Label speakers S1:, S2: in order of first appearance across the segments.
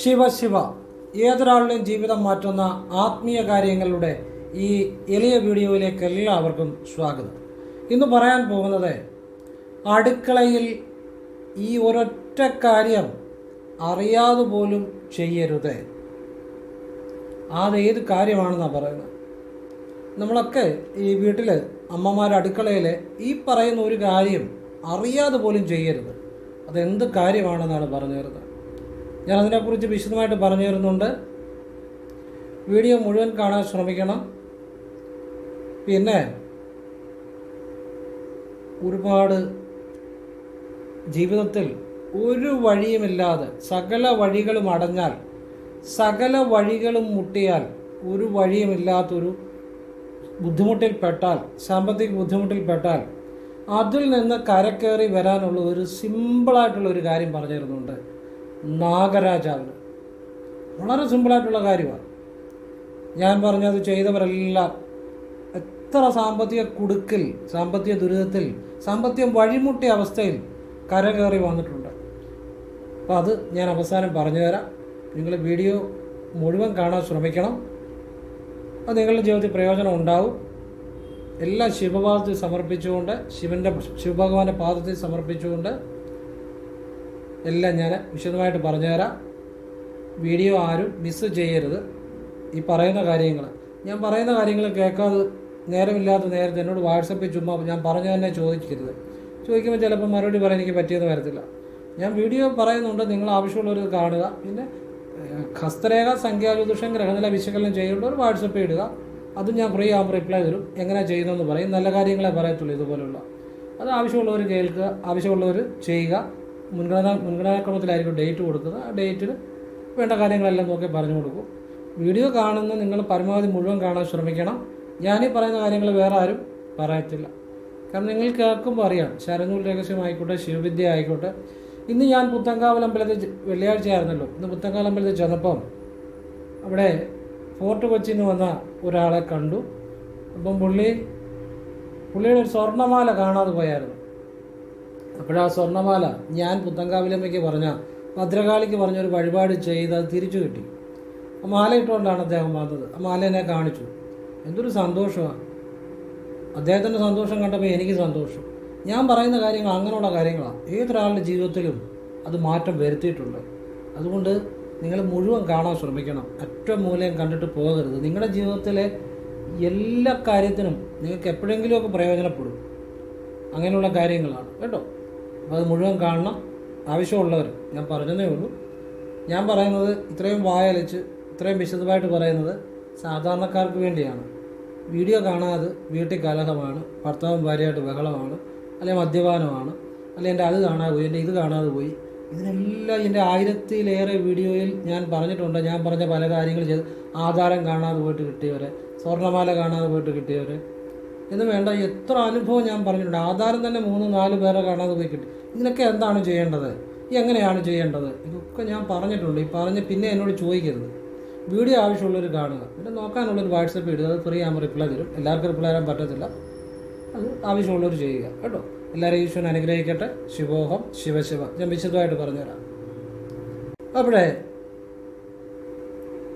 S1: ശിവ ശിവ. ഏതൊരാളുടെയും ജീവിതം മാറ്റുന്ന ആത്മീയ കാര്യങ്ങളുടെ ഈ എളിയ വീഡിയോയിലേക്ക് എല്ലാവർക്കും സ്വാഗതം. ഇന്ന് പറയാൻ പോകുന്നത് അടുക്കളയിൽ ഈ ഒരൊറ്റ കാര്യം അറിയാതെ പോലും ചെയ്യരുത്. അതേത് കാര്യമാണെന്നാണ് പറയുന്നത്? നമ്മളൊക്കെ ഈ വീട്ടിൽ അമ്മമാർ അടുക്കളയിൽ ഈ പറയുന്ന ഒരു കാര്യം അറിയാതെ പോലും ചെയ്യരുത്. അതെന്ത് കാര്യമാണെന്നാണ് പറഞ്ഞു തരുന്നത്? ഞാൻ അതിനെക്കുറിച്ച് വിശദമായിട്ട് പറഞ്ഞു തരുന്നുണ്ട്. വീഡിയോ മുഴുവൻ കാണാൻ ശ്രമിക്കണം. പിന്നെ ഒരുപാട് ജീവിതത്തിൽ ഒരു വഴിയുമില്ലാതെ സകല വഴികളും അടഞ്ഞാൽ സകല വഴികളും മുട്ടിയാൽ ഒരു വഴിയുമില്ലാത്തൊരു ബുദ്ധിമുട്ടിൽപ്പെട്ടാൽ സാമ്പത്തിക ബുദ്ധിമുട്ടിൽപ്പെട്ടാൽ അതിൽ നിന്ന് കരക്കേറി വരാനുള്ള ഒരു സിമ്പിളായിട്ടുള്ള ഒരു കാര്യം പറഞ്ഞു തരുന്നുണ്ട്. നാഗരാജാവിന്. വളരെ സിമ്പിളായിട്ടുള്ള കാര്യമാണ്. ഞാൻ പറഞ്ഞത് ചെയ്തവരെല്ലാം എത്ര സാമ്പത്തിക കുടുക്കിൽ സാമ്പത്തിക ദുരിതത്തിൽ സാമ്പത്തികം വഴിമുട്ടിയ അവസ്ഥയിൽ കരകയറി വന്നിട്ടുണ്ട്. അപ്പോൾ അത് ഞാൻ അവസാനം പറഞ്ഞു തരാം നിങ്ങൾ വീഡിയോ മുഴുവൻ കാണാൻ ശ്രമിക്കണം. അത് നിങ്ങളുടെ ജീവിതത്തിൽ പ്രയോജനം ഉണ്ടാവും. എല്ലാം ശിവപാദത്തിൽ സമർപ്പിച്ചുകൊണ്ട് ശിവന്റെ ശിവഭഗവാന്റെ പാദത്തിൽ സമർപ്പിച്ചുകൊണ്ട് എല്ലാം ഞാൻ വിശദമായിട്ട് പറഞ്ഞുതരാം. വീഡിയോ ആരും മിസ് ചെയ്യരുത്. ഈ പറയുന്ന കാര്യങ്ങൾ. ഞാൻ പറയുന്ന കാര്യങ്ങൾ കേൾക്കാതെ നേരമില്ലാത്ത നേരത്തെ എന്നോട് വാട്സപ്പിൽ ചുമ്മാ ഞാൻ പറഞ്ഞു തന്നെ ചോദിക്കരുത്. ചോദിക്കുമ്പോൾ ചിലപ്പോൾ മറുപടി പറയാൻ എനിക്ക് പറ്റിയെന്ന് വരത്തില്ല. ഞാൻ വീഡിയോ പറയുന്നുണ്ട് നിങ്ങൾ ആവശ്യമുള്ളവർ കാണുക. പിന്നെ ഹസ്തരേഖ സംഖ്യാജ്യോതിഷം ഗ്രഹനില വിശകലനം ചെയ്യേണ്ടവർ വാട്സപ്പ് ഇടുക. അതും ഞാൻ ഫ്രീ ആകുമ്പോൾ റിപ്ലൈ തരും. എങ്ങനെ ചെയ്യുന്നതെന്ന് പറയും. നല്ല കാര്യങ്ങളെ പറയത്തുള്ളൂ ഇതുപോലുള്ള. അത് ആവശ്യമുള്ളവർ കേൾക്കുക ആവശ്യമുള്ളവർ ചെയ്യുക. മുൻഗണന മുൻഗണനാക്രമത്തിലായിരിക്കും ഡേറ്റ് കൊടുക്കുന്നത് ആ ഡേറ്റിൽ വേണ്ട കാര്യങ്ങളെല്ലാം നോക്കി പറഞ്ഞു കൊടുക്കും. വീഡിയോ കാണുന്ന നിങ്ങൾ പരമാവധി മുഴുവൻ കാണാൻ ശ്രമിക്കണം. ഞാനീ പറയുന്ന കാര്യങ്ങൾ വേറെ ആരും പറയത്തില്ല. കാരണം നിങ്ങൾ കേൾക്കുമ്പോൾ അറിയാം. ശരനൂൽ രഹസ്യമായിക്കോട്ടെ ശിവവിദ്യ ആയിക്കോട്ടെ. ഇന്ന് ഞാൻ പുത്തങ്കാവൽ അമ്പലത്തിൽ വെള്ളിയാഴ്ച ആയിരുന്നല്ലോ ഇന്ന് പുത്തങ്കാവൽ അമ്പലത്തിൽ ചെന്നപ്പം അവിടെ ഫോർട്ട് കൊച്ചിയിൽ നിന്ന് വന്ന ഒരാളെ കണ്ടു. അപ്പം പുള്ളി പുള്ളിയുടെ ഒരു സ്വർണമാല കാണാതെ പോയായിരുന്നു. അപ്പോഴാ സ്വർണമാല ഞാൻ പുത്തങ്കാവിലമ്മയ്ക്ക് പറഞ്ഞ ഭദ്രകാളിക്ക് പറഞ്ഞൊരു വഴിപാട് ചെയ്ത് അത് തിരിച്ചു കിട്ടി. ആ മാല ഇട്ടുകൊണ്ടാണ് അദ്ദേഹം വന്നത്. ആ മാല എന്നെ കാണിച്ചു. എന്തൊരു സന്തോഷമാണ് അദ്ദേഹത്തിന്റെ സന്തോഷം കണ്ടപ്പോൾ എനിക്ക് സന്തോഷം. ഞാൻ പറയുന്ന കാര്യങ്ങൾ അങ്ങനെയുള്ള കാര്യങ്ങളാണ് ഏതൊരാളുടെ ജീവിതത്തിലും അത് മാറ്റം വരുത്തിയിട്ടുണ്ട്. അതുകൊണ്ട് നിങ്ങൾ മുഴുവൻ കാണാൻ ശ്രമിക്കണം. ഒറ്റ മൂലയും കണ്ടിട്ട് പോകരുത്. നിങ്ങളുടെ ജീവിതത്തിലെ എല്ലാ കാര്യത്തിനും നിങ്ങൾക്ക് എപ്പോഴെങ്കിലുമൊക്കെ പ്രയോജനപ്പെടും. അങ്ങനെയുള്ള കാര്യങ്ങളാണ്. കേട്ടോ? അത് മുഴുവൻ കാണണം. ആവശ്യമുള്ളവർ. ഞാൻ പറഞ്ഞതേ ഉള്ളൂ. ഞാൻ പറയുന്നത് ഇത്രയും വായലിച്ച് ഇത്രയും വിശദമായിട്ട് പറയുന്നത് സാധാരണക്കാർക്ക് വേണ്ടിയാണ്. വീഡിയോ കാണാതെ വീട്ടിൽ കലഹമാണ് ഭർത്താവും ഭാര്യയായിട്ട് ബഹളമാണ് അല്ലെങ്കിൽ മദ്യപാനമാണ് അല്ലെങ്കിൽ എന്റെ അത് കാണാതെ പോയി എന്റെ ഇത് കാണാതെ പോയി. ഇതിനെല്ലാം എന്റെ ആയിരത്തിലേറെ വീഡിയോയിൽ ഞാൻ പറഞ്ഞിട്ടുണ്ട്. ഞാൻ പറഞ്ഞ പല കാര്യങ്ങൾ ചെയ്ത് ആധാരം കാണാതെ പോയിട്ട് കിട്ടിയവരെ സ്വർണമാല കാണാതെ പോയിട്ട് കിട്ടിയവരെ. എന്ന് വേണ്ട എത്ര അനുഭവം ഞാൻ പറഞ്ഞിട്ടുണ്ട്. ആധാരം തന്നെ മൂന്ന് നാല് പേരെ കാണാതെ പോയി കിട്ടി. ഇതിനൊക്കെ എന്താണ് ചെയ്യേണ്ടത്? എങ്ങനെയാണ് ചെയ്യേണ്ടത്? ഇതൊക്കെ ഞാൻ പറഞ്ഞിട്ടുണ്ട്. ഈ പറഞ്ഞ് പിന്നെ എന്നോട് ചോദിക്കരുത്. വീഡിയോ ആവശ്യമുള്ളവർ കാണുക. പിന്നെ നോക്കാനുള്ളൊരു വാട്സപ്പ് ഇടുക. അത് ഫ്രീ ആകുമ്പോൾ റിപ്ലൈ തരും. എല്ലാവർക്കും റിപ്ലൈ തരാൻ പറ്റത്തില്ല. അത് ആവശ്യമുള്ളവർ ചെയ്യുക. കേട്ടോ? എല്ലാവരും ഈശ്വരൻ അനുഗ്രഹിക്കട്ടെ. ശിവോഹം ശിവശിവ ഞാൻ വിശദമായിട്ട് പറഞ്ഞുതരാം. അവിടെ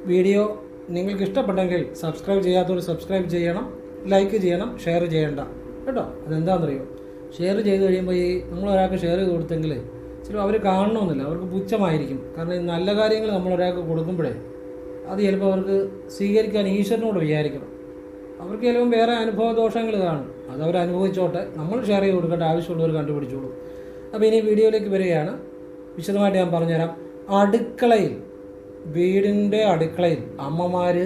S1: വീഡിയോ നിങ്ങൾക്ക് ഇഷ്ടപ്പെട്ടെങ്കിൽ സബ്സ്ക്രൈബ് ചെയ്യാത്തവർ സബ്സ്ക്രൈബ് ചെയ്യണം. ലൈക്ക് ചെയ്യണം. ഷെയർ ചെയ്യേണ്ട. കേട്ടോ? അതെന്താണെന്നറിയോ? ഷെയർ ചെയ്ത് കഴിയുമ്പോൾ ഈ നമ്മൾ ഒരാൾക്ക് ഷെയർ ചെയ്ത് കൊടുത്തെങ്കിൽ ചിലപ്പോൾ അവർ കാണണമെന്നില്ല അവർക്ക് പുച്ഛമായിരിക്കും. കാരണം ഈ നല്ല കാര്യങ്ങൾ നമ്മൾ ഒരാൾക്ക് കൊടുക്കുമ്പോഴേ അത് ചിലപ്പോൾ അവർക്ക് സ്വീകരിക്കാൻ ഈശ്വരനോട് വിചാരിക്കണം. അവർക്ക് ചിലപ്പം വേറെ അനുഭവ ദോഷങ്ങൾ കാണും. അത് അവർ അനുഭവിച്ചോട്ടെ. നമ്മൾ ഷെയർ ചെയ്ത് കൊടുക്കേണ്ട ആവശ്യമുള്ളവർ കണ്ടുപിടിച്ചോളൂ. അപ്പോൾ ഇനി വീഡിയോയിലേക്ക് വരികയാണ്. വിശദമായിട്ട് ഞാൻ പറഞ്ഞുതരാം. അടുക്കളയിൽ വീടിന്റെ അടുക്കളയിൽ അമ്മമാർ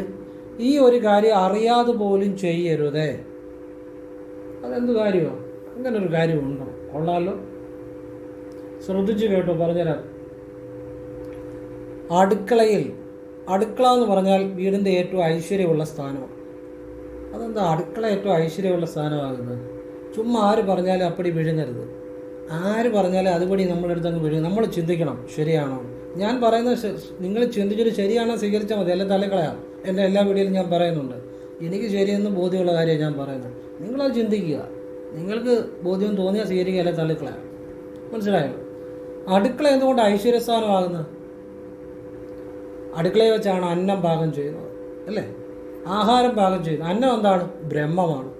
S1: ഈ ഒരു കാര്യം അറിയാതെ പോലും ചെയ്യരുതേ. അതെന്ത് കാര്യമാണ് അങ്ങനെ കാര്യം കാര്യമുണ്ടോ? കൊള്ളാലോ. ശ്രദ്ധിച്ചു കേട്ടോ പറഞ്ഞുതരാം. അടുക്കളയിൽ അടുക്കള എന്ന് പറഞ്ഞാൽ വീടിന്റെ ഏറ്റവും ഐശ്വര്യമുള്ള സ്ഥാനമാണ്. അതെന്താ അടുക്കള ഏറ്റവും ഐശ്വര്യമുള്ള സ്ഥാനമാകുന്നത്? ചുമ്മാ ആര് പറഞ്ഞാലും അപ്പടി വിഴുങ്ങരുത്. ആര് പറഞ്ഞാലും അതുപടി നമ്മളെടുത്ത് അങ്ങ് വിഴുങ്ങും. നമ്മൾ ചിന്തിക്കണം ശരിയാണോ? ഞാൻ പറയുന്നത് നിങ്ങൾ ചിന്തിച്ചിട്ട് ശരിയാണോ സ്വീകരിച്ചാൽ മതി. എല്ലാം തലക്കളയാം? എന്റെ എല്ലാ വീഡിയോയിലും ഞാൻ പറയുന്നുണ്ട്. എനിക്ക് ശരിയെന്ന് ബോധ്യമുള്ള കാര്യമാണ് ഞാൻ പറയുന്നത്. നിങ്ങളത് ചിന്തിക്കുക. നിങ്ങൾക്ക് ബോധ്യം തോന്നിയാൽ സ്വീകരിക്കുക തള്ളിക്കളയാം? മനസ്സിലായോ? അടുക്കള എന്തുകൊണ്ട് ഐശ്വര്യസ്ഥാനമാകുന്നത്? അടുക്കളയിൽ വെച്ചാണ് അന്നം പാകം ചെയ്യുന്നത് അല്ലേ? ആഹാരം പാകം ചെയ്യുന്നത്. അന്നം എന്താണ്? ബ്രഹ്മമാണ്.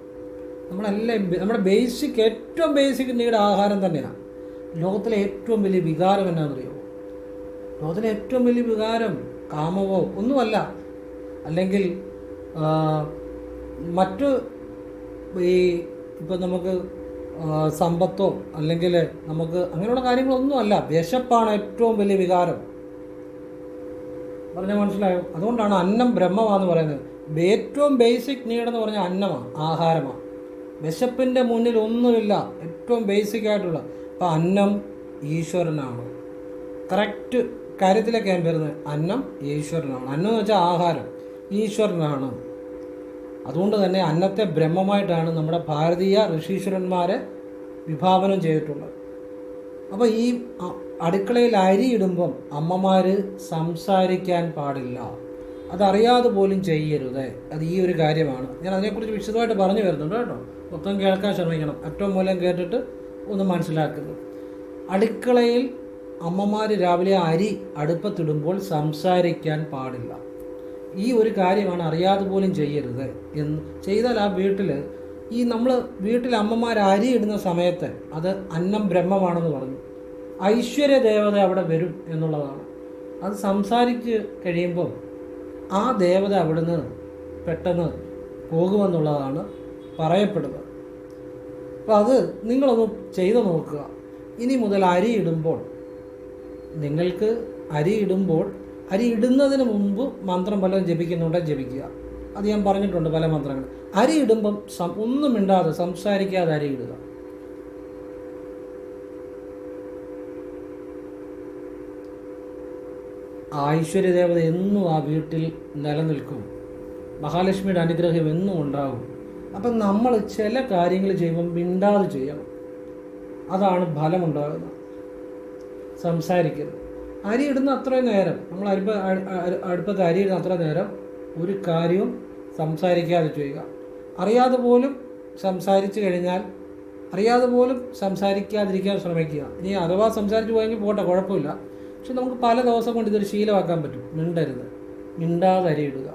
S1: നമ്മളെല്ലാം നമ്മുടെ ബേസിക് ഏറ്റവും ബേസിക് നിങ്ങളുടെ ആഹാരം തന്നെയാണ് ലോകത്തിലെ ഏറ്റവും വലിയ വികാരം എന്നാണെന്നറിയോ? ലോകത്തിലെ ഏറ്റവും വലിയ വികാരം കാമവോ ഒന്നുമല്ല. അല്ലെങ്കിൽ മറ്റ് ഈ ഇപ്പം നമുക്ക് സമ്പത്തോ അല്ലെങ്കിൽ നമുക്ക് അങ്ങനെയുള്ള കാര്യങ്ങളൊന്നുമല്ല വിശപ്പാണ് ഏറ്റവും വലിയ വികാരം. പറഞ്ഞാൽ മനസ്സിലായോ? അതുകൊണ്ടാണ് അന്നം ബ്രഹ്മമാന്ന് പറയുന്നത്. ഏറ്റവും ബേസിക് നീഡ് എന്ന് പറഞ്ഞാൽ അന്നമാണ് ആഹാരമാണ്. വിശപ്പിന്റെ മുന്നിൽ ഒന്നുമില്ല ഏറ്റവും ബേസിക് ആയിട്ടുള്ള. അപ്പം അന്നം ഈശ്വരനാണ്. കറക്റ്റ് കാര്യത്തിലൊക്കെ ഞാൻ വരുന്നത്. അന്നം ഈശ്വരനാണ്. അന്നം എന്ന് വെച്ചാൽ ആഹാരം. ഈശ്വരനാണ്. അതുകൊണ്ട് തന്നെ അന്നത്തെ ബ്രഹ്മമായിട്ടാണ് നമ്മുടെ ഭാരതീയ ഋഷീശ്വരന്മാരെ വിഭാവനം ചെയ്തിട്ടുള്ളത്. അപ്പോൾ ഈ അടുക്കളയിൽ അരി ഇടുമ്പം അമ്മമാർ സംസാരിക്കാൻ പാടില്ല. അതറിയാതെ പോലും ചെയ്യരുത്. അത് ഈ ഒരു കാര്യമാണ്. ഞാൻ അതിനെക്കുറിച്ച് വിശദമായിട്ട് പറഞ്ഞു വരുന്നുണ്ട് കേട്ടോ. മൊത്തം കേൾക്കാൻ ശ്രമിക്കണം. ഏറ്റവും മൂലം കേട്ടിട്ട് ഒന്ന് മനസ്സിലാക്കുന്നു. അടുക്കളയിൽ അമ്മമാർ രാവിലെ അരി അടുപ്പത്തിടുമ്പോൾ സംസാരിക്കാൻ പാടില്ല. ഈ ഒരു കാര്യമാണ് അറിയാതെ പോലും ചെയ്യരുത് എന്ന് ചെയ്താൽ ആ വീട്ടിൽ ഈ നമ്മൾ വീട്ടിൽ അമ്മമാർ അരി ഇടുന്ന സമയത്ത് അത് അന്നം ബ്രഹ്മമാണെന്ന് പറഞ്ഞു. ഐശ്വര്യ ദേവത അവിടെ വരും എന്നുള്ളതാണ്. അത് സംസാരിച്ച് കഴിയുമ്പോൾ ആ ദേവത അവിടുന്ന് പെട്ടെന്ന് പോകുമെന്നുള്ളതാണ് പറയപ്പെടുന്നത്. അപ്പോൾ അത് നിങ്ങളൊന്ന് ചെയ്തു നോക്കുക. ഇനി മുതൽ അരി ഇടുമ്പോൾ നിങ്ങൾക്ക് അരി ഇടുമ്പോൾ അരി ഇടുന്നതിന് മുമ്പ് മന്ത്രം പലരും ജപിക്കുന്നുണ്ടെങ്കിൽ ജപിക്കുക. അത് ഞാൻ പറഞ്ഞിട്ടുണ്ട് പല മന്ത്രങ്ങൾ. അരി ഇടുമ്പം ഒന്നും ഇണ്ടാതെ സംസാരിക്കാതെ അരി ഇടുക. ഐശ്വര്യ ഐശ്വര്യദേവത എന്നും ആ വീട്ടിൽ നിലനിൽക്കും. മഹാലക്ഷ്മിയുടെ അനുഗ്രഹം എന്നും ഉണ്ടാകും. അപ്പം നമ്മൾ ചില കാര്യങ്ങൾ ചെയ്യുമ്പം മിണ്ടാതെ ചെയ്യണം. അതാണ് ഫലമുണ്ടാകുന്നത്. സംസാരിക്കരുത്. അരി ഇടുന്ന അത്രയും നേരം നമ്മൾ അരിപ്പ അടുപ്പത്ത് അരി ഇടുന്ന അത്ര നേരം ഒരു കാര്യവും സംസാരിക്കാതെ ചെയ്യുക അറിയാതെ പോലും സംസാരിച്ചു കഴിഞ്ഞാൽ അറിയാതെ പോലും സംസാരിക്കാതിരിക്കാൻ ശ്രമിക്കുക. ഇനി അഥവാ സംസാരിച്ച് പോയെങ്കിൽ പോട്ടെ കുഴപ്പമില്ല. പക്ഷെ നമുക്ക് പല ദിവസം കൊണ്ട് ഇതൊരു ശീലമാക്കാൻ പറ്റും. മിണ്ടരുത്. മിണ്ടാതെ ഇടുക.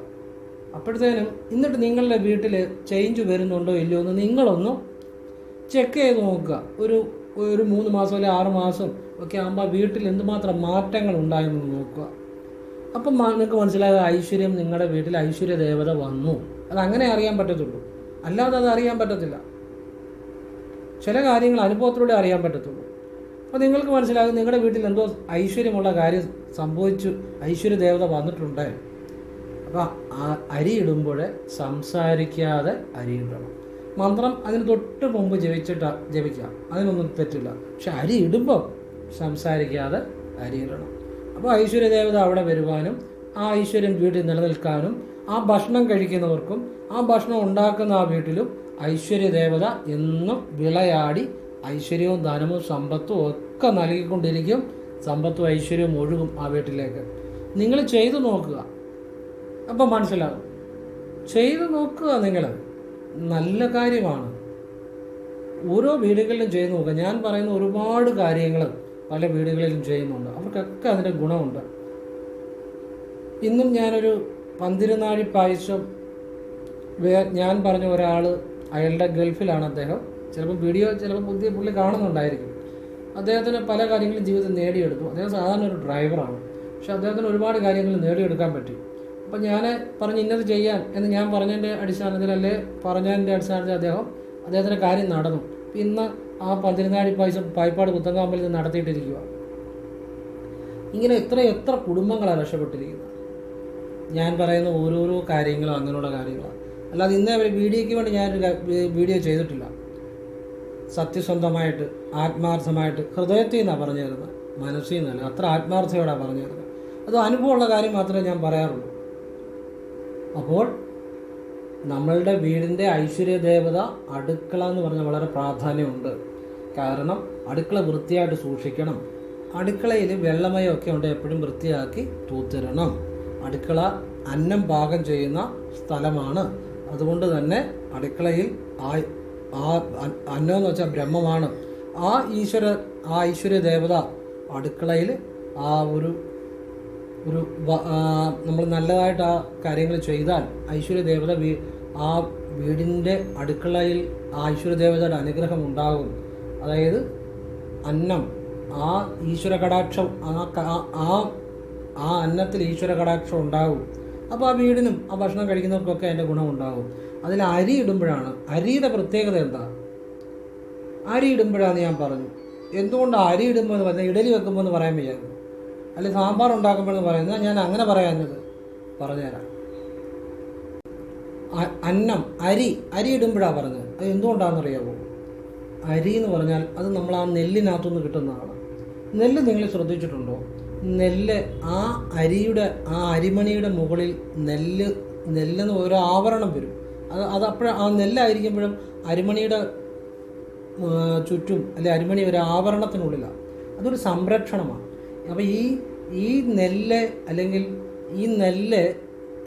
S1: അപ്പോഴത്തേനും എന്നിട്ട് നിങ്ങളുടെ വീട്ടിൽ ചേഞ്ച് വരുന്നുണ്ടോ ഇല്ലയോ എന്ന് നിങ്ങളൊന്ന് ചെക്ക് ചെയ്ത് നോക്കുക. ഒരു ഒരു മൂന്ന് മാസം അല്ലെങ്കിൽ ആറ് മാസം ഒക്കെ ആകുമ്പോൾ വീട്ടിൽ എന്തുമാത്രം മാറ്റങ്ങൾ ഉണ്ടായെന്ന് നോക്കുക. അപ്പം നിങ്ങൾക്ക് മനസ്സിലായത് ഐശ്വര്യം നിങ്ങളുടെ വീട്ടിൽ ഐശ്വര്യ ദേവത വന്നു. അത് അങ്ങനെ അറിയാൻ പറ്റത്തുള്ളൂ. അല്ലാതെ അത് അറിയാൻ പറ്റത്തില്ല. ചില കാര്യങ്ങൾ അനുഭവത്തിലൂടെ അറിയാൻ പറ്റത്തുള്ളൂ. അപ്പോൾ നിങ്ങൾക്ക് മനസ്സിലാകും നിങ്ങളുടെ വീട്ടിൽ എന്തോ ഐശ്വര്യമുള്ള കാര്യം സംഭവിച്ചു ഐശ്വര്യ ദേവത വന്നിട്ടുണ്ട്. അപ്പോൾ അരിയിടുമ്പോൾ സംസാരിക്കാതെ അരിയിടണം. മന്ത്രം അതിന് തൊട്ട് മുമ്പ് ജപിച്ചിട്ട് ജപിക്കാം അതിനൊന്നും തെറ്റില്ല. പക്ഷെ അരി ഇടുമ്പോൾ സംസാരിക്കാതെ അരി ഇടണം. അപ്പോൾ ഐശ്വര്യ ദേവത അവിടെ വരുവാനും ആ ഐശ്വര്യം വീട്ടിൽ നിലനിൽക്കാനും ആ ഭക്ഷണം കഴിക്കുന്നവർക്കും ആ ഭക്ഷണം ഉണ്ടാക്കുന്ന ആ വീട്ടിലും ഐശ്വര്യ ദേവത എന്നും വിളയാടി ഐശ്വര്യവും ധനവും സമ്പത്തും ഒക്കെ നൽകിക്കൊണ്ടിരിക്കും. സമ്പത്തും ഐശ്വര്യവും ഒഴുകും ആ വീട്ടിലേക്ക്. നിങ്ങൾ ചെയ്തു നോക്കുക. അപ്പം മനസ്സിലാകും ചെയ്തു നോക്കുക നിങ്ങൾ നല്ല കാര്യമാണ്. ഓരോ വീടുകളിലും ചെയ്യുന്നു നോക്കുക. ഞാൻ പറയുന്ന ഒരുപാട് കാര്യങ്ങൾ പല വീടുകളിലും ചെയ്യുന്നുണ്ട് അവർക്കൊക്കെ അതിന്റെ ഗുണമുണ്ട്. ഇന്നും ഞാനൊരു പന്തിരുനാഴി പായസം ഞാൻ പറഞ്ഞ ഒരാൾ അയാളുടെ ഗൾഫിലാണ് അദ്ദേഹം. ചിലപ്പോൾ വീഡിയോ ചിലപ്പോൾ പുതിയ പുള്ളി കാണുന്നുണ്ടായിരിക്കും. അദ്ദേഹത്തിന് പല കാര്യങ്ങളും ജീവിതം നേടിയെടുത്തു. അദ്ദേഹം സാധാരണ ഒരു ഡ്രൈവറാണ്. പക്ഷെ അദ്ദേഹത്തിന് ഒരുപാട് കാര്യങ്ങൾ നേടിയെടുക്കാൻ പറ്റി. അപ്പം ഞാൻ പറഞ്ഞ് ഇന്നത് ചെയ്യാൻ എന്ന് ഞാൻ പറഞ്ഞതിന്റെ അടിസ്ഥാനത്തിൽ അല്ലേ പറഞ്ഞതിന്റെ അടിസ്ഥാനത്തിൽ അദ്ദേഹം അദ്ദേഹത്തിന്റെ കാര്യം നടന്നു. ഇന്ന് ആ പതിനാടി പൈസ പായ്പാട് പുത്തങ്കാമ്പലിൽ നടത്തിയിട്ടിരിക്കുക ഇങ്ങനെ എത്ര എത്ര കുടുംബങ്ങളാണ് രക്ഷപ്പെട്ടിരിക്കുന്നത്. ഞാൻ പറയുന്ന ഓരോരോ കാര്യങ്ങളും അങ്ങനെയുള്ള കാര്യങ്ങളാണ്. അല്ലാതെ ഇന്നേ വരെ വീഡിയോയ്ക്ക് വേണ്ടി ക- വീഡിയോ ചെയ്തിട്ടില്ല. സത്യസന്ധമായിട്ട് ആത്മാർത്ഥമായിട്ട് ഹൃദയത്തിൽ നിന്നാണ് പറഞ്ഞു തരുന്നത് മനസ്സിൽ നിന്നല്ല അത്ര ആത്മാർത്ഥയോടാണ് പറഞ്ഞു തരുന്നത് അത് അനുഭവമുള്ള കാര്യം മാത്രമേ ഞാൻ പറയാറുള്ളൂ. അപ്പോൾ നമ്മളുടെ വീടിന്റെ ഐശ്വര്യ ദേവത അടുക്കള എന്ന് പറഞ്ഞാൽ വളരെ പ്രാധാന്യമുണ്ട്. കാരണം അടുക്കള വൃത്തിയായിട്ട് സൂക്ഷിക്കണം. അടുക്കളയിൽ വെള്ളമയമൊക്കെ ഉണ്ട് എപ്പോഴും വൃത്തിയാക്കി തൂത്തിരണം അടുക്കള അന്നം പാകം ചെയ്യുന്ന സ്ഥലമാണ്. അതുകൊണ്ട് തന്നെ അടുക്കളയിൽ ആ ആ അന്നം എന്ന് വെച്ചാൽ ബ്രഹ്മമാണ്. ആ ഈശ്വര ആ ഐശ്വര്യ ദേവത അടുക്കളയിൽ ആ ഒരു ഒരു നമ്മൾ നല്ലതായിട്ട് ആ കാര്യങ്ങൾ ചെയ്താൽ ഐശ്വര്യ ദേവത വീ ആ വീടിന്റെ അടുക്കളയിൽ ആ ഐശ്വര്യ ദേവതയുടെ അനുഗ്രഹം ഉണ്ടാകും. അതായത് അന്നം ആ ഈശ്വര കടാക്ഷം ആ ആ- അന്നത്തിൽ ഈശ്വര കടാക്ഷം ഉണ്ടാകും. അപ്പോൾ ആ വീടിനും ആ ഭക്ഷണം കഴിക്കുന്നവർക്കൊക്കെ അതിന്റെ ഗുണം ഉണ്ടാകും അതിൽ അരി ഇടുമ്പോഴാണ് അരിയുടെ പ്രത്യേകത എന്താ? അരി ഇടുമ്പോഴാണ് ഞാൻ പറഞ്ഞു. എന്തുകൊണ്ടാണ് അരി ഇടുമ്പോൾ എന്ന് പറഞ്ഞാൽ ഇഡലി വെക്കുമ്പോൾ എന്ന് പറയാൻ വയ്യായിരുന്നു അല്ലെങ്കിൽ സാമ്പാർ ഉണ്ടാക്കുമ്പോഴെന്ന് പറയുന്നത് ഞാൻ അങ്ങനെ പറയാഞ്ഞത്. പറഞ്ഞുതരാം. അന്നം അരി അരി ഇടുമ്പോഴാണ് പറഞ്ഞത്. അത് എന്തുകൊണ്ടാണെന്ന് അറിയാമോ അരി എന്ന് പറഞ്ഞാൽ അത് നമ്മൾ ആ നെല്ലിനകത്തുനിന്ന് കിട്ടുന്നതാണ് നെല്ല് നിങ്ങൾ ശ്രദ്ധിച്ചിട്ടുണ്ടോ? നെല്ല് ആ അരിയുടെ ആ അരിമണിയുടെ മുകളിൽ നെല്ല് നെല്ലെന്ന് ഒരു ആവരണം വരും. അത് അത് അപ്പോഴ ആ നെല്ലായിരിക്കുമ്പോഴും അരിമണിയുടെ ചുറ്റും അല്ലെ അരിമണി ഒരു ആവരണത്തിനുള്ളിലാണ് അതൊരു സംരക്ഷണമാണ് അപ്പോൾ ഈ ഈ നെല്ല് അല്ലെങ്കിൽ ഈ നെല്ല്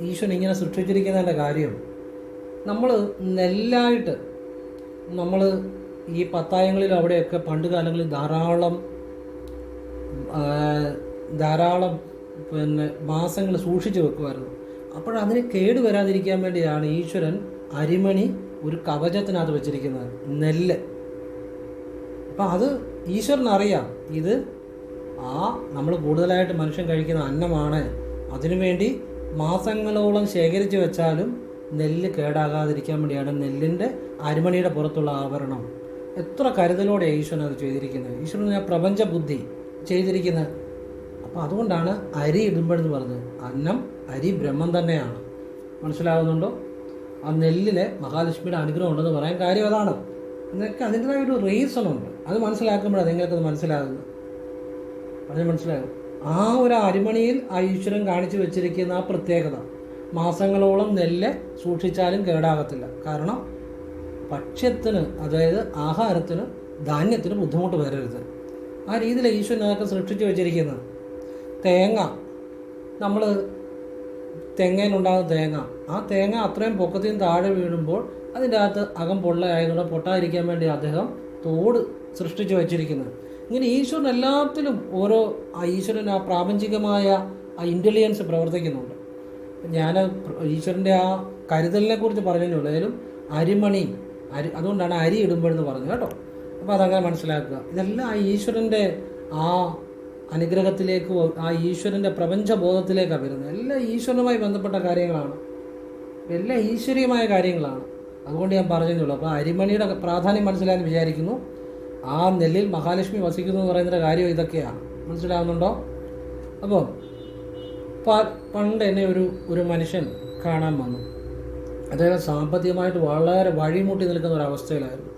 S1: ഈശ്വരൻ ഇങ്ങനെ സൃഷ്ടിച്ചിരിക്കുന്നതിന്റെ കാര്യം. നമ്മൾ നെല്ലായിട്ട് നമ്മൾ ഈ പത്തായങ്ങളിൽ അവിടെയൊക്കെ പണ്ട് കാലങ്ങളിൽ ധാരാളം ധാരാളം പിന്നെ മാസങ്ങൾ സൂക്ഷിച്ചു വെക്കുമായിരുന്നു. അപ്പോഴതിന് കേട് വരാതിരിക്കാൻ വേണ്ടിയാണ് ഈശ്വരൻ അരിമണി ഒരു കവചത്തിനകത്ത് വെച്ചിരിക്കുന്നത് നെല്ല്. അപ്പം അത് ഈശ്വരനറിയാം. ഇത് ആ നമ്മൾ കൂടുതലായിട്ട് മനുഷ്യൻ കഴിക്കുന്ന അന്നമാണ്. അതിനുവേണ്ടി മാസങ്ങളോളം ശേഖരിച്ച് വെച്ചാലും നെല്ല് കേടാകാതിരിക്കാൻ വേണ്ടിയാണ് നെല്ലിന്റെ അരിമണിയുടെ പുറത്തുള്ള ആവരണം. എത്ര കരുതലോടെ ഈശ്വരൻ അത് ചെയ്തിരിക്കുന്നത്. ഈശ്വരൻ പ്രപഞ്ച ബുദ്ധി ചെയ്തിരിക്കുന്നത്. അപ്പോൾ അതുകൊണ്ടാണ് അരി ഇടുമ്പോഴെന്ന് പറഞ്ഞത്. അന്നം അരി ബ്രഹ്മം തന്നെയാണ്. മനസ്സിലാകുന്നുണ്ടോ? ആ നെല്ലിലെ മഹാലക്ഷ്മിയുടെ അനുഗ്രഹം ഉണ്ടെന്ന് പറയാൻ കാര്യം അതാണ്. എന്നൊക്കെ അതിന്റെതായ ഒരു റീസൺ ഉണ്ട്. അത് മനസ്സിലാക്കുമ്പോഴാണ് നിങ്ങൾക്കത് മനസ്സിലാകുന്നത്. അത് മനസ്സിലായോ? ആ ഒരു അരിമണിയിൽ ആ ഈശ്വരൻ കാണിച്ചു വെച്ചിരിക്കുന്ന ആ പ്രത്യേകത. മാസങ്ങളോളം നെല്ല് സൂക്ഷിച്ചാലും കേടാകത്തില്ല. കാരണം ഭക്ഷ്യത്തിന് അതായത് ആഹാരത്തിന് ധാന്യത്തിന് ബുദ്ധിമുട്ട് വരരുത്. ആ രീതിയിൽ ഈശ്വരൻ അതൊക്കെ സൃഷ്ടിച്ചു വെച്ചിരിക്കുന്നത്. തേങ്ങ. നമ്മൾ തെങ്ങേനുണ്ടാകുന്ന തേങ്ങ. ആ തേങ്ങ അത്രയും പൊക്കത്തിൽ നിന്ന് താഴെ വീഴുമ്പോൾ അതിന്റെ അകത്ത് അകം പൊള്ളയായതുകൊണ്ട് പൊട്ടാതിരിക്കാൻ വേണ്ടി അദ്ദേഹം തോട് സൃഷ്ടിച്ചു വച്ചിരിക്കുന്നത്. ഇങ്ങനെ ഈശ്വരൻ എല്ലാത്തിലും ഓരോ ആ ഈശ്വരൻ ആ പ്രാപഞ്ചികമായ ആ ഇന്റലിജൻസ് പ്രവർത്തിക്കുന്നുണ്ട്. ഞാൻ ഈശ്വരന്റെ ആ കരുതലിനെ കുറിച്ച് പറഞ്ഞതേ ഏതായാലും അരിമണി അരി അതുകൊണ്ടാണ് അരി ഇടുമ്പോഴെന്ന് പറഞ്ഞു കേട്ടോ. അപ്പോൾ അതങ്ങനെ മനസ്സിലാക്കുക. ഇതെല്ലാം ആ ഈശ്വരന്റെ ആ അനുഗ്രഹത്തിലേക്ക് ആ ഈശ്വരന്റെ പ്രപഞ്ചബോധത്തിലേക്കാണ് വരുന്നത്. എല്ലാം ഈശ്വരനുമായി ബന്ധപ്പെട്ട കാര്യങ്ങളാണ്. എല്ലാം ഈശ്വരീയമായ കാര്യങ്ങളാണ്. അതുകൊണ്ട് ഞാൻ പറഞ്ഞതേ അപ്പോൾ അരിമണിയുടെ പ്രാധാന്യം മനസ്സിലായെന്ന് വിചാരിക്കുന്നു. ആ നെല്ലിൽ മഹാലക്ഷ്മി വസിക്കുന്നു എന്ന് പറയുന്നതിന്റെ കാര്യം ഇതൊക്കെയാണ് മനസ്സിലാവുന്നുണ്ടോ? അപ്പോൾ പണ്ട് എന്നെ ഒരു ഒരു മനുഷ്യൻ കാണാൻ വന്നു. അദ്ദേഹം സാമ്പത്തികമായിട്ട് വളരെ വഴിമുട്ടി നിൽക്കുന്ന ഒരു അവസ്ഥയിലായിരുന്നു.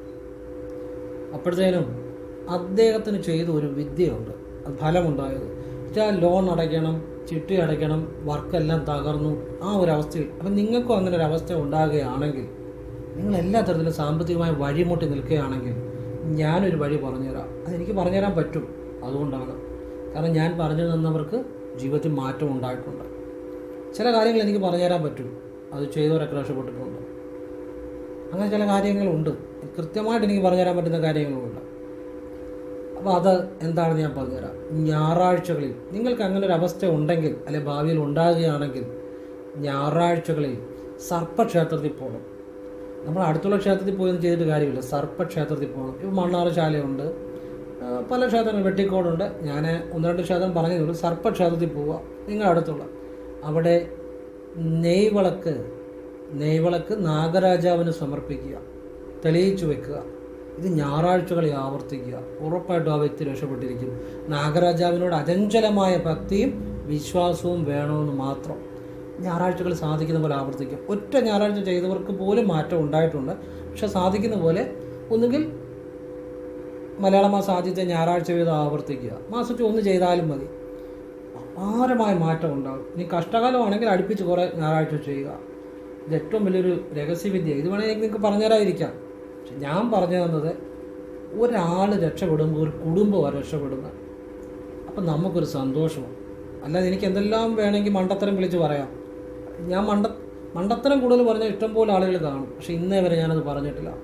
S1: അപ്പോഴത്തേനും അദ്ദേഹത്തിന് ചെയ്ത ഒരു വിദ്യയുണ്ട്. ഫലമുണ്ടായത്. വെച്ചാൽ ലോൺ അടയ്ക്കണം ചിട്ടി അടയ്ക്കണം വർക്കെല്ലാം തകർന്നു. ആ ഒരു അവസ്ഥയിൽ. അപ്പം നിങ്ങൾക്കും അങ്ങനെ ഒരു അവസ്ഥ ഉണ്ടാകുകയാണെങ്കിൽ നിങ്ങൾ എല്ലാ തരത്തിലും സാമ്പത്തികമായി വഴിമുട്ടി നിൽക്കുകയാണെങ്കിൽ ഞാനൊരു വഴി പറഞ്ഞുതരാം. അതെനിക്ക് പറഞ്ഞുതരാൻ പറ്റും. അതുകൊണ്ടാണ്. കാരണം ഞാൻ പറഞ്ഞു തന്നവർക്ക് ജീവിതത്തിൽ മാറ്റം ഉണ്ടായിട്ടുണ്ട്. ചില കാര്യങ്ങൾ എനിക്ക് പറഞ്ഞുതരാൻ പറ്റും. അത് ചെയ്തവരൊക്കെ രക്ഷപ്പെട്ടിട്ടുണ്ട് അങ്ങനെ ചില കാര്യങ്ങളുണ്ട്. കൃത്യമായിട്ട് എനിക്ക് പറഞ്ഞുതരാൻ പറ്റുന്ന കാര്യങ്ങളുമുണ്ട് അപ്പോൾ അത് എന്താണെന്ന് ഞാൻ പറഞ്ഞുതരാം. ഞായറാഴ്ചകളിൽ നിങ്ങൾക്ക് അങ്ങനെ ഒരു അവസ്ഥ ഉണ്ടെങ്കിൽ അല്ലെ ഭാവിയിൽ ഉണ്ടാകുകയാണെങ്കിൽ ഞായറാഴ്ചകളിൽ സർപ്പക്ഷേത്രത്തിൽ പോകണം. നമ്മൾ അടുത്തുള്ള ക്ഷേത്രത്തിൽ പോയി ഒന്നും ചെയ്തിട്ട് കാര്യമില്ല. സർപ്പക്ഷേത്രത്തിൽ പോകണം. ഇപ്പോൾ മണ്ണാറശാലയുണ്ട്. പല ക്ഷേത്രങ്ങൾ വെട്ടിക്കോടുണ്ട്. ഞാൻ ഒന്ന് രണ്ട് ക്ഷേത്രം പറഞ്ഞതുള്ളൂ സർപ്പക്ഷേത്രത്തിൽ പോവുക. നിങ്ങളുടെ അടുത്തുള്ള. അവിടെ നെയ്വിളക്ക് നെയ്വിളക്ക് നാഗരാജാവിന് സമർപ്പിക്കുക. തെളിയിച്ചു വെക്കുക. ഇത് ഞായറാഴ്ചകളിൽ ആവർത്തിക്കുക. ഉറപ്പായിട്ടും ആ വ്യക്തി രക്ഷപ്പെട്ടിരിക്കും. നാഗരാജാവിനോട് അചഞ്ചലമായ ഭക്തിയും വിശ്വാസവും വേണമെന്ന് മാത്രം. ഞായറാഴ്ചകൾ സാധിക്കുന്ന പോലെ ആവർത്തിക്കും. ഒറ്റ ഞായറാഴ്ച ചെയ്തവർക്ക് പോലും മാറ്റം ഉണ്ടായിട്ടുണ്ട്. പക്ഷെ സാധിക്കുന്ന പോലെ ഒന്നുകിൽ മലയാള മാസം ആദ്യത്തെ ഞായറാഴ്ച വീതം ആവർത്തിക്കുക. മാസത്തിൽ ഒന്ന് ചെയ്താലും മതി. അപാരമായ മാറ്റം ഉണ്ടാകും. ഇനി കഷ്ടകാലമാണെങ്കിൽ അടുപ്പിച്ച് കുറേ ഞായറാഴ്ച ചെയ്യുക. ഇത് ഏറ്റവും വലിയൊരു രഹസ്യവിദ്യ. ഇത് വേണമെങ്കിൽ നിങ്ങൾക്ക് പറഞ്ഞുതരാതിരിക്കാം. പക്ഷെ ഞാൻ പറഞ്ഞു തന്നത് ഒരാൾ രക്ഷപ്പെടുമ്പോൾ ഒരു കുടുംബമാണ് രക്ഷപ്പെടുന്നത്. അപ്പം നമുക്കൊരു സന്തോഷമാണ്. അല്ലാതെ എനിക്ക് എന്തെല്ലാം വേണമെങ്കിൽ മണ്ടത്തരം വിളിച്ച് പറയാം. ഞാൻ മണ്ട മണ്ടത്തരം കൂടുതൽ പറഞ്ഞാൽ ഇഷ്ടംപോലെ ആളുകൾ കാണും. പക്ഷെ ഇന്നേ വരെ ഞാനത് പറഞ്ഞിട്ടില്ല.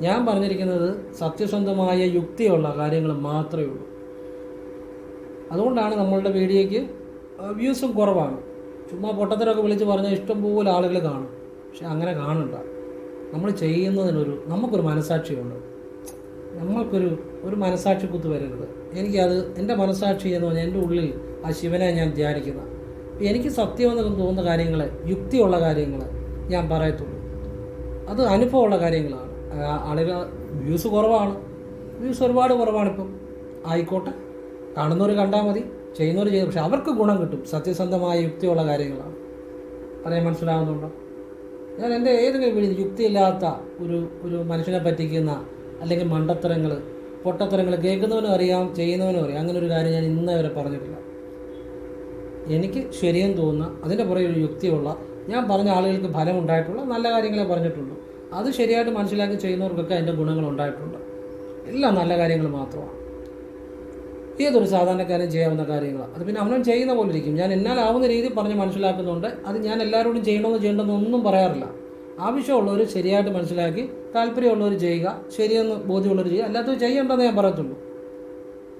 S1: ഞാൻ പറഞ്ഞിരിക്കുന്നത് സത്യസന്ധമായ യുക്തിയുള്ള കാര്യങ്ങൾ മാത്രമേ ഉള്ളൂ. അതുകൊണ്ടാണ് നമ്മളുടെ വീഡിയോയ്ക്ക് വ്യൂസും കുറവാണ്. ചുമ്മാ പൊട്ടത്തരൊക്കെ വിളിച്ച് പറഞ്ഞാൽ ഇഷ്ടംപോലെ ആളുകൾ കാണും. പക്ഷെ അങ്ങനെ കാണണ്ട. നമ്മൾ ചെയ്യുന്നതിനൊരു നമുക്കൊരു മനസാക്ഷിയുണ്ട്. നമ്മൾക്കൊരു ഒരു മനസാക്ഷി കുത്തു വരരുത്. എനിക്കത് എന്റെ മനസാക്ഷി എന്ന് പറഞ്ഞാൽ എന്റെ ഉള്ളിൽ ആ ശിവനെ ഞാൻ ധ്യാനിക്കുന്ന. എനിക്ക് സത്യമെന്നൊക്കെ തോന്നുന്ന കാര്യങ്ങൾ യുക്തിയുള്ള കാര്യങ്ങൾ ഞാൻ പറയത്തുള്ളൂ. അത് അനുഭവമുള്ള കാര്യങ്ങളാണ്. ആളുകൾ വ്യൂസ് കുറവാണ്. വ്യൂസ് ഒരുപാട് കുറവാണ് ഇപ്പം. ആയിക്കോട്ടെ. കാണുന്നവർ കണ്ടാൽ മതി ചെയ്യുന്നവർ ചെയ്യും പക്ഷെ അവർക്ക് ഗുണം കിട്ടും. സത്യസന്ധമായ യുക്തിയുള്ള കാര്യങ്ങളാണ്. പറയാൻ മനസ്സിലാവുന്നുണ്ടോ? ഞാൻ എന്റെ ഏതെങ്കിലും വീട് യുക്തിയില്ലാത്ത ഒരു ഒരു മനുഷ്യനെ പറ്റിക്കുന്ന അല്ലെങ്കിൽ മണ്ടത്തരങ്ങൾ പൊട്ടത്തരങ്ങൾ കേൾക്കുന്നവനും അറിയാം ചെയ്യുന്നവനും അറിയാം. അങ്ങനെ ഒരു കാര്യം ഞാൻ ഇന്നേ വരെ പറഞ്ഞിട്ടില്ല. എനിക്ക് ശരിയെന്ന് തോന്നുന്ന അതിന്റെ പുറകെ ഒരു യുക്തിയുള്ള ഞാൻ പറഞ്ഞ ആളുകൾക്ക് ഫലം ഉണ്ടായിട്ടുള്ള നല്ല കാര്യങ്ങളെ പറഞ്ഞിട്ടുള്ളൂ അത് ശരിയായിട്ട് മനസ്സിലാക്കി ചെയ്യുന്നവർക്കൊക്കെ അതിന്റെ ഗുണങ്ങൾ ഉണ്ടായിട്ടുണ്ട്. എല്ലാം നല്ല കാര്യങ്ങൾ മാത്രമാണ്. ഏതൊരു സാധാരണക്കാരൻ ചെയ്യാവുന്ന കാര്യങ്ങളാണ് അത് പിന്നെ അവനവൻ ചെയ്യുന്ന പോലെ ഇരിക്കും. ഞാൻ എന്നാലാവുന്ന രീതി പറഞ്ഞ് മനസ്സിലാക്കുന്നുണ്ട്. അത് ഞാൻ എല്ലാവരോടും ചെയ്യണമെന്ന് ചെയ്യണമെന്ന് ഒന്നും പറയാറില്ല. ആവശ്യമുള്ളവർ ശരിയായിട്ട് മനസ്സിലാക്കി താല്പര്യമുള്ളവർ ചെയ്യുക ശരിയെന്ന് ബോധ്യമുള്ളവർ ചെയ്യുക. അല്ലാത്തവർ ചെയ്യേണ്ടതെന്ന് ഞാൻ പറയത്തുള്ളൂ.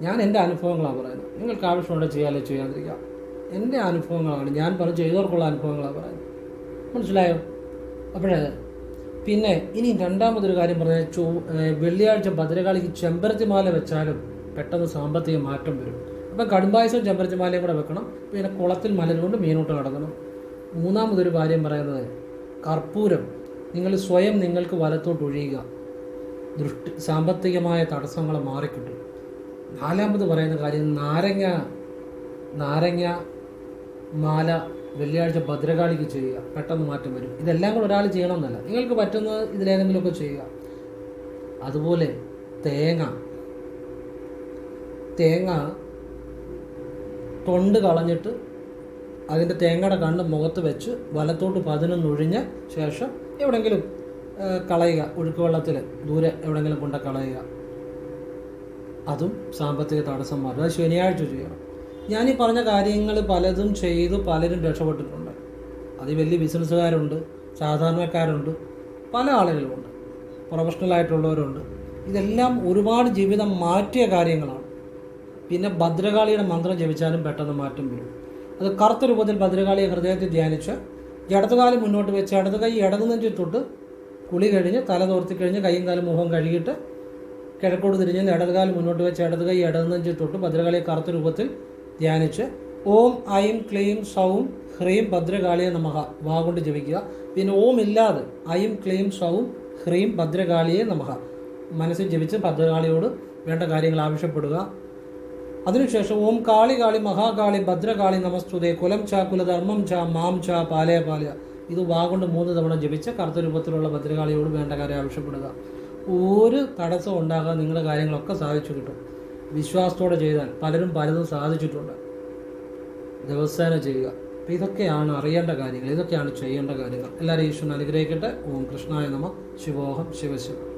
S1: ഞാൻ എന്റെ അനുഭവങ്ങളാണ് പറയുന്നത്. നിങ്ങൾക്ക് ആവശ്യമുണ്ടെങ്കിൽ ചെയ്യാമല്ലോ ചെയ്യാതിരിക്കുക എന്റെ അനുഭവങ്ങളാണ്. ഞാൻ പറഞ്ഞു ചെയ്തവർക്കുള്ള അനുഭവങ്ങളാണ് പറയുന്നത്. മനസ്സിലായോ? അപ്പോഴേ പിന്നെ ഇനി രണ്ടാമതൊരു കാര്യം പറഞ്ഞാൽ ചൊ വെള്ളിയാഴ്ച ഭദ്രകാളിക്ക് ചെമ്പരത്തിമാല വെച്ചാലും പെട്ടെന്ന് സാമ്പത്തിക മാറ്റം വരും. അപ്പം കടുംബായസവും ചെമ്പരത്തിമാലയും കൂടെ വെക്കണം. പിന്നെ കുളത്തിൽ മലരുകൊണ്ട് മീനോട്ട് നടക്കണം. മൂന്നാമതൊരു കാര്യം പറയുന്നത് കർപ്പൂരം നിങ്ങൾ സ്വയം നിങ്ങൾക്ക് വലത്തോട്ട് ഒഴിയുക. ദൃഷ്ടി സാമ്പത്തികമായ തടസ്സങ്ങൾ മാറിക്കിട്ടും. നാലാമത് പറയുന്ന കാര്യം നാരങ്ങ നാരങ്ങ മാല വെള്ളിയാഴ്ച ഭദ്രകാളിക്ക് ചെയ്യുക. പെട്ടെന്ന് മാറ്റം വരും. ഇതെല്ലാം കൂടെ ഒരാൾ ചെയ്യണമെന്നല്ല. നിങ്ങൾക്ക് പറ്റുന്നത് ഇതിലേതെങ്കിലുമൊക്കെ ചെയ്യുക. അതുപോലെ തേങ്ങ. തേങ്ങ തൊണ്ട് കളഞ്ഞിട്ട് അതിന്റെ തേങ്ങയുടെ കണ്ണ് മുഖത്ത് വെച്ച് വലത്തോട്ട് പതിനൊന്നൊഴിഞ്ഞ ശേഷം എവിടെയെങ്കിലും കളയുക. ഒഴുക്ക് വെള്ളത്തിൽ ദൂരെ എവിടെയെങ്കിലും കൊണ്ട് കളയുക. അതും സാമ്പത്തിക തടസ്സം മാറും. അത് ശനിയാഴ്ച ചെയ്യണം. ഞാൻ ഈ പറഞ്ഞ കാര്യങ്ങൾ പലതും ചെയ്തു പലരും രക്ഷപ്പെട്ടിട്ടുണ്ട്. അത് വലിയ ബിസിനസ്സുകാരുണ്ട് സാധാരണക്കാരുണ്ട് പല ആളുകളുമുണ്ട് പ്രൊഫഷണലായിട്ടുള്ളവരുണ്ട്. ഇതെല്ലാം ഒരുപാട് ജീവിതം മാറ്റിയ കാര്യങ്ങളാണ്. പിന്നെ ഭദ്രകാളിയുടെ മന്ത്രം ജപിച്ചാലും പെട്ടെന്ന് മാറ്റം വരും. അത് കറുത്ത രൂപത്തിൽ ഭദ്രകാളിയെ ഹൃദയത്തിൽ ധ്യാനിച്ച് ഇടതുകാലം മുന്നോട്ട് വെച്ച് ഇടത് കൈ ഇടതു നെഞ്ചി തൊട്ട് കുളി കഴിഞ്ഞ് തല തോർത്തി കഴിഞ്ഞ് കൈയും കാലും മുഖം കഴുകിയിട്ട് കിഴക്കോട് തിരിഞ്ഞ് ഇടതുകാലം മുന്നോട്ട് വെച്ച് ഇടത് കൈ ഇടതു നെഞ്ചി തൊട്ട് ഭദ്രകാളിയെ കറുത്ത രൂപത്തിൽ ധ്യാനിച്ച് ഓം ഐം ക്ലീം സൗം ഹ്രീം ഭദ്രകാളിയെ നമഹ. വാഗുണ്ട് ജപിക്കുക. പിന്നെ ഓം ഇല്ലാതെ ഐം ക്ലീം സൗം ഹ്രീം ഭദ്രകാളിയെ നമഹ. മനസ്സിൽ ജപിച്ച് ഭദ്രകാളിയോട് വേണ്ട കാര്യങ്ങൾ ആവശ്യപ്പെടുക. അതിനുശേഷം ഓം കാളി കാളി മഹാകാളി ഭദ്രകാളി നമസ്തുതേ. കുലം ചാ കുലധർമ്മം ചാ മാം ചാ പാലയ പാലയ ഇത് വാഗുണ്ട് മൂന്ന് തവണ ജപിച്ച് കറുത്ത രൂപത്തിലുള്ള ഭദ്രകാളിയോട് വേണ്ട കാര്യം ആവശ്യപ്പെടുക. ഒരു തടസ്സം ഉണ്ടാകാതെ നിങ്ങളുടെ കാര്യങ്ങളൊക്കെ സാധിച്ചു കിട്ടും. വിശ്വാസത്തോടെ ചെയ്താൽ പലരും പലതും സാധിച്ചിട്ടുണ്ട്. ദിവസേന ചെയ്യുക. അപ്പോൾ ഇതൊക്കെയാണ് അറിയേണ്ട കാര്യങ്ങൾ ഇതൊക്കെയാണ് ചെയ്യേണ്ട കാര്യങ്ങൾ. എല്ലാവരും ഈശ്വരൻ അനുഗ്രഹിക്കട്ടെ. ഓം കൃഷ്ണായ നമ. ശിവോഹം ശിവശിവ.